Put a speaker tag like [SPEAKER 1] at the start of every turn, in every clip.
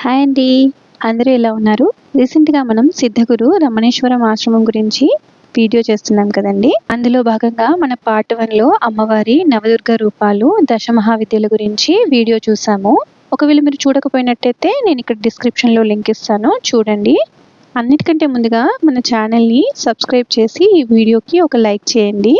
[SPEAKER 1] Hi అండి. అందరూ ఎలా ఉన్నారు? రీసెంట్గా మనం సిద్ధగురు రమణేశ్వరం ఆశ్రమం గురించి వీడియో చేస్తున్నాం కదండి. అందులో భాగంగా మన పార్ట్ వన్లో అమ్మవారి నవదుర్గ రూపాలు దశ మహావిద్యల గురించి వీడియో చూసాము. ఒకవేళ మీరు చూడకపోయినట్టయితే నేను ఇక్కడ డిస్క్రిప్షన్లో లింక్ ఇస్తాను. చూడండి. అన్నిటికంటే ముందుగా మన ఛానల్ని సబ్స్క్రైబ్ చేసి ఈ వీడియోకి ఒక లైక్ చేయండి.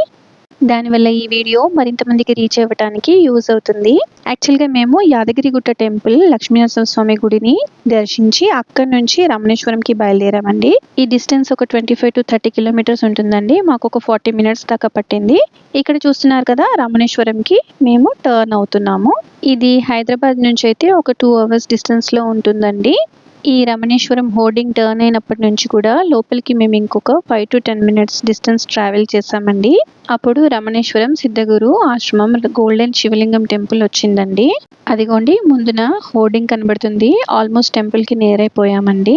[SPEAKER 1] దానివల్ల ఈ వీడియో మరింత మందికి రీచ్ అవ్వడానికి యూజ్ అవుతుంది. యాక్చువల్గా మేము యాదగిరిగుట్ట టెంపుల్ లక్ష్మీనరసింహ స్వామి గుడిని దర్శించి అక్కడి నుంచి రామణేశ్వరంకి బయలుదేరామండి. ఈ డిస్టెన్స్ ఒక twenty five to thirty kilometres ఉంటుందండి. మాకు ఒక ఫార్టీ మినిట్స్ దాకా పట్టింది. ఇక్కడ చూస్తున్నారు కదా రామణేశ్వరంకి మేము టర్న్ అవుతున్నాము. ఇది హైదరాబాద్ నుంచి అయితే ఒక టూ అవర్స్ డిస్టెన్స్లో ఉంటుందండి. ఈ రమణేశ్వరం హోర్డింగ్ టర్న్ అయినప్పటి నుంచి కూడా లోపలికి మేము ఇంకొక five to ten minutes distance travel చేసామండి అప్పుడు రమణేశ్వరం సిద్ధగురు ఆశ్రమం గోల్డెన్ శివలింగం టెంపుల్ వచ్చిందండి. అదిగోండి ముందున హోర్డింగ్ కనబడుతుంది. ఆల్మోస్ట్ టెంపుల్కి నేరైపోయామండి అయిపోయామండి.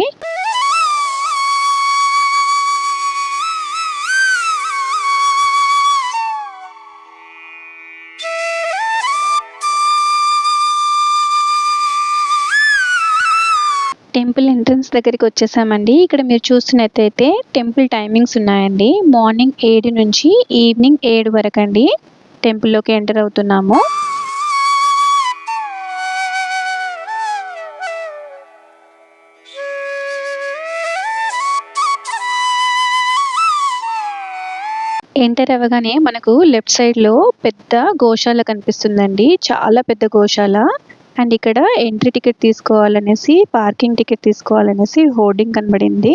[SPEAKER 1] ఎంట్రన్స్ దగ్గరికి వచ్చేసామండి. ఇక్కడ మీరు చూస్తున్నట్టయితే టెంపుల్ టైమింగ్స్ ఉన్నాయండి. మార్నింగ్ ఏడు నుంచి ఈవినింగ్ ఏడు వరకు అండి టెంపుల్లోకి ఎంటర్ అవుతున్నాము. ఎంటర్ అవ్వగానే మనకు లెఫ్ట్ సైడ్లో పెద్ద గోశాల కనిపిస్తుందండి. చాలా పెద్ద గోశాల. అండ్ ఇక్కడ ఎంట్రీ టికెట్ తీసుకోవాలనేసి పార్కింగ్ టికెట్ తీసుకోవాలనేసి హోర్డింగ్ కనబడింది.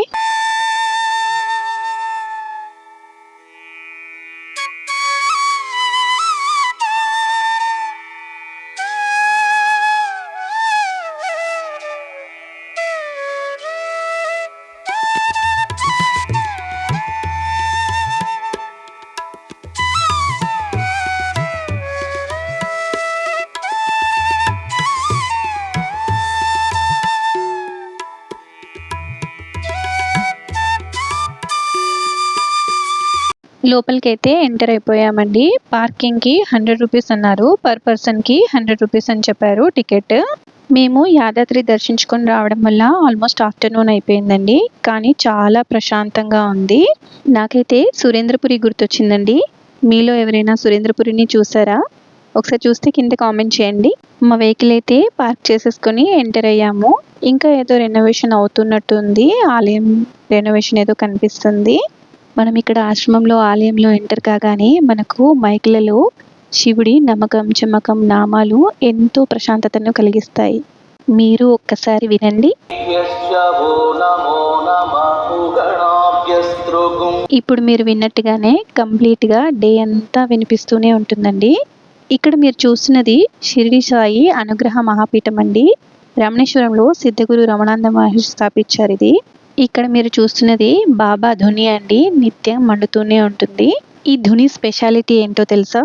[SPEAKER 1] లోపలికైతే ఎంటర్ అయిపోయామండి. పార్కింగ్కి హండ్రెడ్ రూపీస్ అన్నారు. పర్ పర్సన్కి హండ్రెడ్ రూపీస్ అని చెప్పారు టికెట్. మేము యాదాద్రి దర్శించుకొని రావడం వల్ల ఆల్మోస్ట్ ఆఫ్టర్నూన్ అయిపోయిందండి. కానీ చాలా ప్రశాంతంగా ఉంది. నాకైతే సురేంద్రపురి గుర్తొచ్చిందండి. మీలో ఎవరైనా సురేంద్రపురిని చూసారా? ఒకసారి చూస్తే కింద కామెంట్ చేయండి. మా వెహికల్ అయితే పార్క్ చేసేసుకొని ఎంటర్ అయ్యాము. ఇంకా ఏదో రెనోవేషన్ అవుతున్నట్టు ఉంది ఆలయం రెనోవేషన్ ఏదో కనిపిస్తుంది. మనం ఇక్కడ ఆశ్రమంలో ఆలయంలో ఎంటర్ కాగానే మనకు మైకులలో శివుడి నమ్మకం చమ్మకం నామాలు ఎంతో ప్రశాంతతను కలిగిస్తాయి. మీరు ఒక్కసారి వినండి. ఇప్పుడు మీరు విన్నట్టుగానే కంప్లీట్గా డే అంతా వినిపిస్తూనే ఉంటుందండి. ఇక్కడ మీరు చూస్తున్నది షిరిడి సాయి అనుగ్రహ మహాపీఠం అండి. రమణేశ్వరంలో సిద్ధగురు రమణానంద మహర్షి స్థాపించారు ఇది. ఇక్కడ మీరు చూస్తున్నది బాబా ధుని అండి. నిత్యం మండుతూనే ఉంటుంది. ఈ ధుని స్పెషాలిటీ ఏంటో తెలుసా?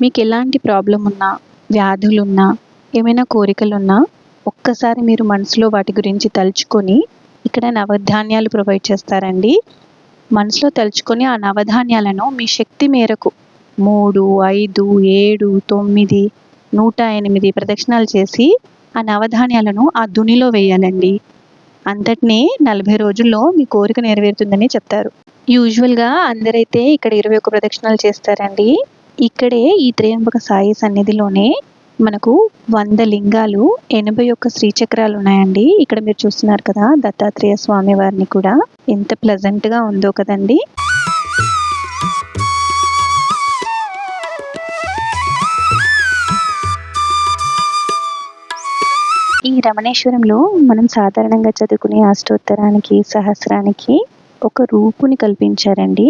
[SPEAKER 1] మీకు ఎలాంటి ప్రాబ్లం ఉన్నా వ్యాధులున్నా ఏమైనా కోరికలున్నా ఒక్కసారి మీరు మనసులో వాటి గురించి తలుచుకొని ఇక్కడ నవధాన్యాలు ప్రొవైడ్ చేస్తారండి. మనసులో తలుచుకొని ఆ నవధాన్యాలను మీ శక్తి మేరకు మూడు ఐదు ఏడు తొమ్మిది నూట ఎనిమిది ప్రదక్షిణాలు చేసి ఆ నవధాన్యాలను ఆ దునిలో వేయాలండి. అంతటినీ నలభై రోజుల్లో మీ కోరిక నెరవేరుతుందని చెప్తారు. యూజువల్గా అందరైతే ఇక్కడ ఇరవై ఒక్క ప్రదక్షిణాలు చేస్తారండి. ఇక్కడే ఈ త్రయంబక సాయి సన్నిధిలోనే మనకు వంద లింగాలు ఎనభై ఒక్క శ్రీచక్రాలు ఉన్నాయండి. ఇక్కడ మీరు చూస్తున్నారు కదా దత్తాత్రేయ స్వామి వారిని కూడా. ఎంత ప్లెజెంట్గా ఉందో కదండి. ఈ రమణేశ్వరంలో మనం సాధారణంగా చదువుకునే అష్టోత్తరానికి సహస్రానికి ఒక రూపుని కల్పించారండి.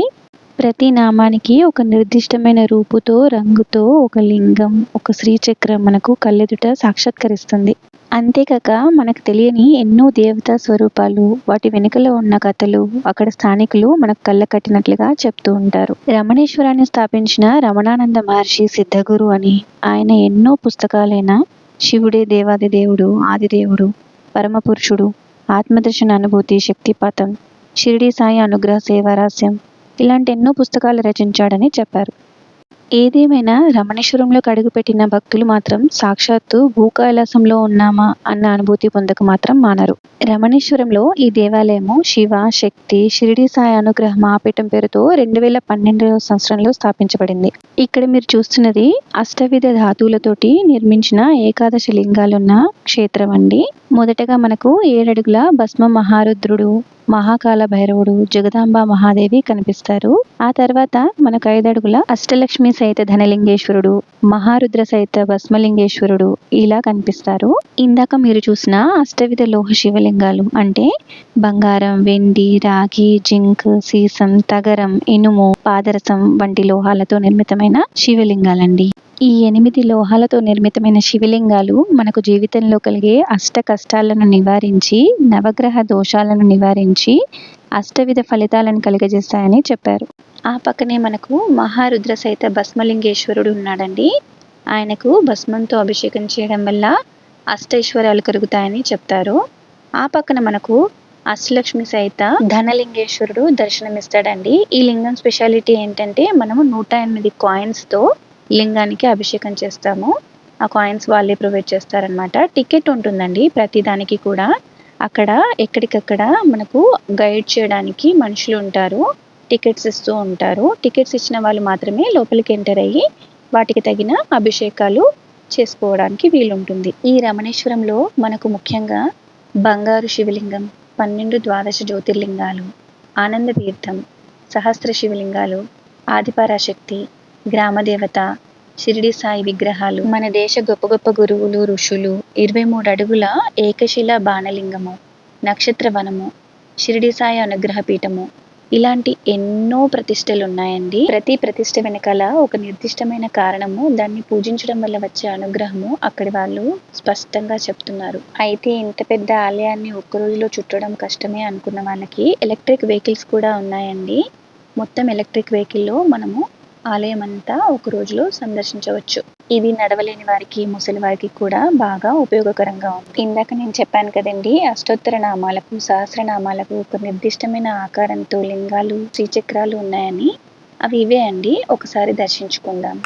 [SPEAKER 1] ప్రతి నామానికి ఒక నిర్దిష్టమైన రూపుతో రంగుతో ఒక లింగం ఒక శ్రీచక్రం మనకు కళ్ళెదుట సాక్షాత్కరిస్తుంది. అంతేకాక మనకు తెలియని ఎన్నో దేవతా స్వరూపాలు వాటి వెనుకలో ఉన్న కథలు అక్కడ స్థానికులు మనకు కళ్ళ కట్టినట్లుగా చెప్తూ ఉంటారు. రమణేశ్వరాన్ని స్థాపించిన రమణానంద మహర్షి సిద్ధగురు అని ఆయన ఎన్నో పుస్తకాలైన శివుడే దేవాది దేవుడు ఆదిదేవుడు పరమపురుషుడు ఆత్మదర్శన అనుభూతి శక్తిపాతం షిరిడి సాయి అనుగ్రహ సేవారాస్యం ఇలాంటి ఎన్నో పుస్తకాలు రచించాడని చెప్పారు. ఏదేమైనా రమణేశ్వరంలోకి అడుగుపెట్టిన భక్తులు మాత్రం సాక్షాత్తు భూకైలాసంలో ఉన్నామా అన్న అనుభూతి పొందక మాత్రం మానరు. రమణేశ్వరంలో ఈ దేవాలయము శివ శక్తి షిరిడి సాయి అనుగ్రహ మాపీఠం పేరుతో రెండు వేల పన్నెండవ సంవత్సరంలో స్థాపించబడింది. ఇక్కడ మీరు చూస్తున్నది అష్టవిధ ధాతువులతోటి నిర్మించిన ఏకాదశి లింగాలున్న క్షేత్రం అండి మొదటగా మనకు ఏడడుగుల భస్మ మహారుద్రుడు మహాకాల భైరవుడు జగదాంబ మహాదేవి కనిపిస్తారు. ఆ తర్వాత మనకు ఐదడుగుల అష్టలక్ష్మి సహిత ధనలింగేశ్వరుడు మహారుద్ర సహిత భస్మలింగేశ్వరుడు ఇలా కనిపిస్తారు. ఇందాక మీరు చూసిన అష్టవిధ లోహ శివలింగాలు అంటే బంగారం వెండి రాగి జింక్ సీసం తగరం ఇనుము పాదరసం వంటి లోహాలతో నిర్మితమైన శివలింగాలండి. ఈ ఎనిమిది లోహాలతో నిర్మితమైన శివలింగాలు మనకు జీవితంలో కలిగే అష్ట కష్టాలను నివారించి నవగ్రహ దోషాలను నివారించి అష్టవిధ ఫలితాలను కలిగజేస్తాయని చెప్పారు. ఆ పక్కనే మనకు మహారుద్ర సైత భస్మలింగేశ్వరుడు ఉన్నాడండి. ఆయనకు భస్మంతో అభిషేకం చేయడం వల్ల అష్టైశ్వర్యాలు కలుగుతాయని చెప్తారు. ఆ పక్కన మనకు అష్టలక్ష్మి సైత ధనలింగేశ్వరుడు దర్శనమిస్తాడండి. ఈ లింగం స్పెషాలిటీ ఏంటంటే మనము నూట ఎనిమిది కాయిన్స్తో లింగానికి అభిషేకం చేస్తాము. ఆ కాయిన్స్ వాళ్ళే ప్రొవైడ్ చేస్తారనమాట టికెట్ ఉంటుందండి ప్రతి దానికి కూడా. అక్కడ ఎక్కడికక్కడ మనకు గైడ్ చేయడానికి మనుషులు ఉంటారు. టికెట్స్ ఇస్తూ ఉంటారు. టికెట్స్ ఇచ్చిన వాళ్ళు మాత్రమే లోపలికి ఎంటర్ అయ్యి వాటికి తగిన అభిషేకాలు చేసుకోవడానికి వీలుంటుంది. ఈ రమణేశ్వరంలో మనకు ముఖ్యంగా బంగారు శివలింగం పన్నెండు ద్వాదశ జ్యోతిర్లింగాలు ఆనంద తీర్థం సహస్ర శివలింగాలు ఆదిపరాశక్తి గ్రామదేవత షిరిడి సాయి విగ్రహాలు మన దేశ గొప్ప గొప్ప గురువులు ఋషులు ఇరవై మూడు అడుగుల ఏకశిల బాణలింగము నక్షత్ర వనము షిరిడి సాయి అనుగ్రహ పీఠము. ఇలాంటి ఎన్నో ప్రతిష్టలు ఉన్నాయండి ప్రతి ప్రతిష్ట వెనకాల ఒక నిర్దిష్టమైన కారణము దాన్ని పూజించడం వల్ల వచ్చే అనుగ్రహము అక్కడి వాళ్ళు స్పష్టంగా చెప్తున్నారు. అయితే ఇంత పెద్ద ఆలయాన్ని ఒక్క రోజులో చుట్టడం కష్టమే అనుకున్న వాళ్ళకి ఎలక్ట్రిక్ వెహికల్స్ కూడా ఉన్నాయండి. మొత్తం ఎలక్ట్రిక్ వెహికల్లో మనము ఆలయం అంతా ఒక రోజులో సందర్శించవచ్చు. ఇది నడవలేని వారికి ముసలి వారికి కూడా బాగా ఉపయోగకరంగా ఉంది ఇందాక నేను చెప్పాను కదండి అష్టోత్తర నామాలకు సహస్రనామాలకు ఒక నిర్దిష్టమైన ఆకారంతో లింగాలు శ్రీచక్రాలు ఉన్నాయని. అవి ఇవే అండి. ఒకసారి దర్శించుకుందాం.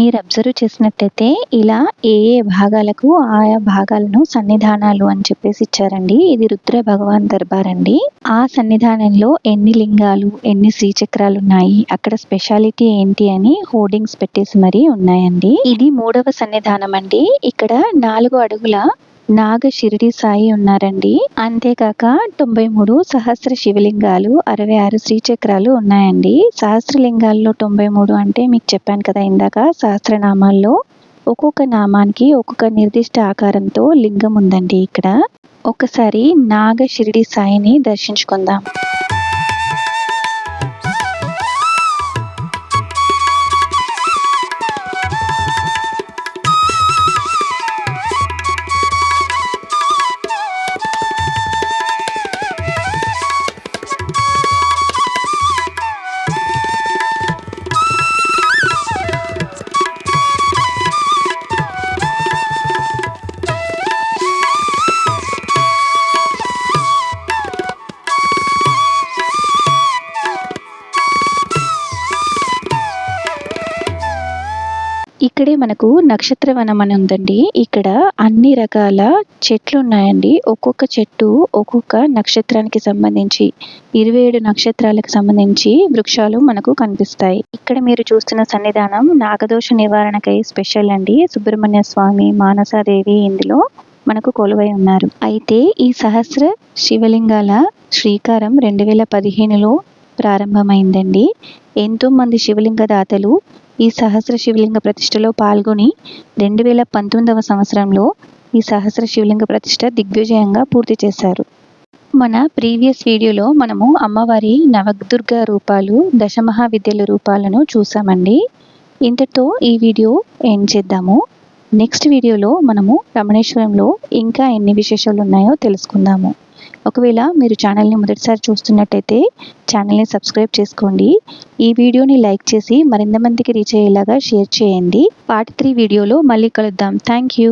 [SPEAKER 1] మీరు అబ్జర్వ్ చేసినట్టయితే ఇలా ఏ ఏ భాగాలకు ఆయా భాగాలను సన్నిధానాలు అని చెప్పేసి ఇచ్చారండి. ఇది రుద్ర భగవాన్ దర్బార్ అండి ఆ సన్నిధానంలో ఎన్ని లింగాలు ఎన్ని శ్రీచక్రాలు ఉన్నాయి అక్కడ స్పెషాలిటీ ఏంటి అని హోర్డింగ్స్ పెట్టేసి మరీ ఉన్నాయండి. ఇది మూడవ సన్నిధానం అండి. ఇక్కడ నాలుగు అడుగుల నాగ షిరిడి సాయి ఉన్నారండి. అంతేకాక తొంభై మూడు సహస్ర శివలింగాలు అరవై ఆరు శ్రీచక్రాలు ఉన్నాయండి. సహస్రలింగాల్లో తొంభై మూడు అంటే మీకు చెప్పాను కదా ఇందాక సహస్రనామాల్లో. ఒక్కొక్క నామానికి ఒక్కొక్క నిర్దిష్ట ఆకారంతో లింగం ఉందండి ఇక్కడ. ఒకసారి నాగ షిరిడి సాయిని దర్శించుకుందాం. ఇక్కడే మనకు నక్షత్ర వనం అని ఉందండి. ఇక్కడ అన్ని రకాల చెట్లు ఉన్నాయండి ఒక్కొక్క చెట్టు ఒక్కొక్క నక్షత్రానికి సంబంధించి ఇరవై ఏడు నక్షత్రాలకు సంబంధించి వృక్షాలు మనకు కనిపిస్తాయి. ఇక్కడ మీరు చూస్తున్న సన్నిధానం నాగదోష నివారణకై స్పెషల్ అండి. సుబ్రహ్మణ్య స్వామి మానసాదేవి ఇందులో మనకు కొలువై ఉన్నారు. అయితే ఈ సహస్ర శివలింగాల శ్రీకారం రెండు వేల పదిహేనులో ప్రారంభమైందండి. ఎంతో మంది శివలింగ దాతలు ఈ సహస్ర శివలింగ ప్రతిష్టలో పాల్గొని రెండు వేల పంతొమ్మిదవ సంవత్సరంలో ఈ సహస్ర శివలింగ ప్రతిష్ట దిగ్విజయంగా పూర్తి చేశారు. మన ప్రీవియస్ వీడియోలో మనము అమ్మవారి నవదుర్గ రూపాలు దశమహావిద్యల రూపాలను చూసామండి ఇంతటితో ఈ వీడియో ఎండ్ చేద్దాము. నెక్స్ట్ వీడియోలో మనము రమణేశ్వరంలో ఇంకా ఎన్ని విశేషాలు ఉన్నాయో తెలుసుకుందాము. ఒకవేళ మీరు ఛానల్ని మొదటిసారి చూస్తున్నట్టయితే ఛానల్ని సబ్స్క్రైబ్ చేసుకోండి. ఈ వీడియోని లైక్ చేసి మరింత మందికి రీచ్ అయ్యేలాగా షేర్ చేయండి. పార్ట్ త్రీ వీడియోలో మళ్ళీ కలుద్దాం. Thank you